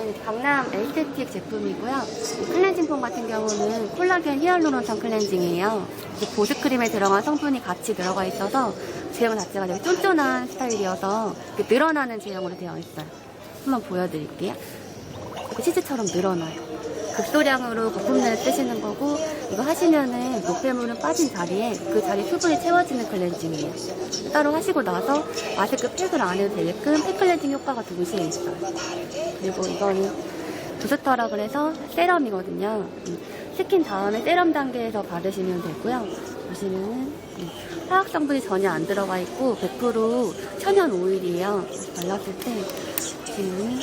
이거는 강남 에스테틱 제품이고요. 이 클렌징 폼 같은 경우는 콜라겐 히알루론산 클렌징이에요. 이 보습크림에 들어간 성분이 같이 들어가 있어서 제형 자체가 되게 쫀쫀한 스타일이어서 늘어나는 제형으로 되어 있어요. 한번 보여드릴게요. 치즈처럼 늘어나요. 극소량으로 거품내를 뜨시는 거고 이거 하시면은 노폐물은 빠진 자리에 그 자리 수분이 채워지는 클렌징이에요. 따로 하시고 나서 마스크 팩을 안 해도 되게끔 팩 클렌징 효과가 동시에 있어요. 그리고 이거는 부스터라 그래서 세럼이거든요. 음, 스킨 다음에 세럼 단계에서 바르시면 되고요. 보시면은 음, 화학 성분이 전혀 안 들어가 있고 100% 천연 오일이에요. 발랐을 때 보시면은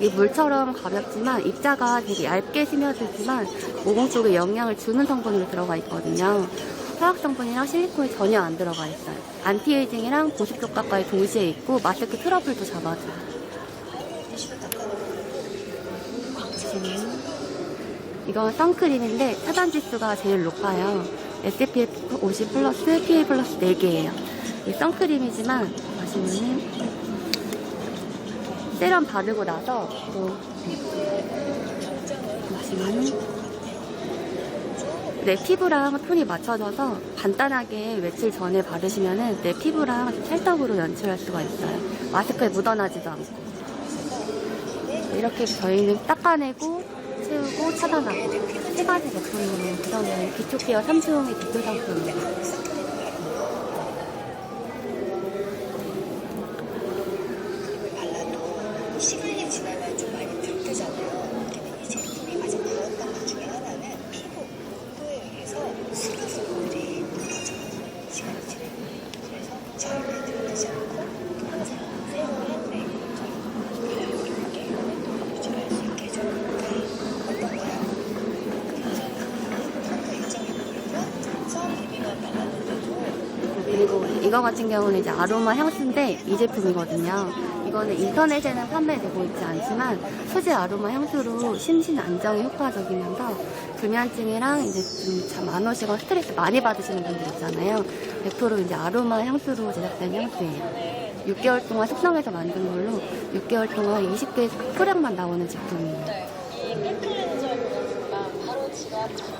이 물처럼 가볍지만 입자가 되게 얇게 스며들지만 모공 쪽에 영향을 주는 성분으로 들어가 있거든요. 화학 성분이랑 실리콘이 전혀 안 들어가 있어요. 안티에이징이랑 보습 효과까지 동시에 있고 마스크 트러블도 잡아줘요. 보시면 이건 선크림인데 차단 지수가 제일 높아요. SPF 50 플러스 PA 플러스 4개예요. 이 선크림이지만 보시면은 세럼 바르고 나서 또 보시면은 내 피부랑 톤이 맞춰져서 간단하게 며칠 전에 바르시면은 내 피부랑 좀 찰떡으로 연출할 수가 있어요. 마스크에 묻어나지도 않고. 이렇게 저희는 닦아내고 채우고 차단하고 세 가지 제품으로 구성된 기초 케어 3종의 기초 상품입니다. 발라도 시간이 지나면 좀 많이 들뜨잖아요. 근데 이 제품이 가장 좋았던 것 중에 하나는 피부 온도에 의해서 수분들이 떨어져요. 시간이 지나면. 그래서 절대 들뜨지 않고 항상 세로한 메이크업 가볍게 온도를 유지할 수 있게 해줘요. 어떤가요? 그래서 한도 일정이 보이면 선비비만 발랐는데도 그리고 이거 같은 경우는 이제 아로마 향수인데 이 제품이거든요. 이거는 인터넷에는 판매되고 있지 않지만 소재 아로마 향수로 심신 안정에 효과적이면서 불면증이랑 이제 좀잠안 오시거나 스트레스 많이 받으시는 분들 있잖아요. 100% 이제 아로마 향수로 제작된 향수예요. 6개월 동안 숙성해서 만든 걸로 6개월 동안 20개 소량만 나오는 제품이에요.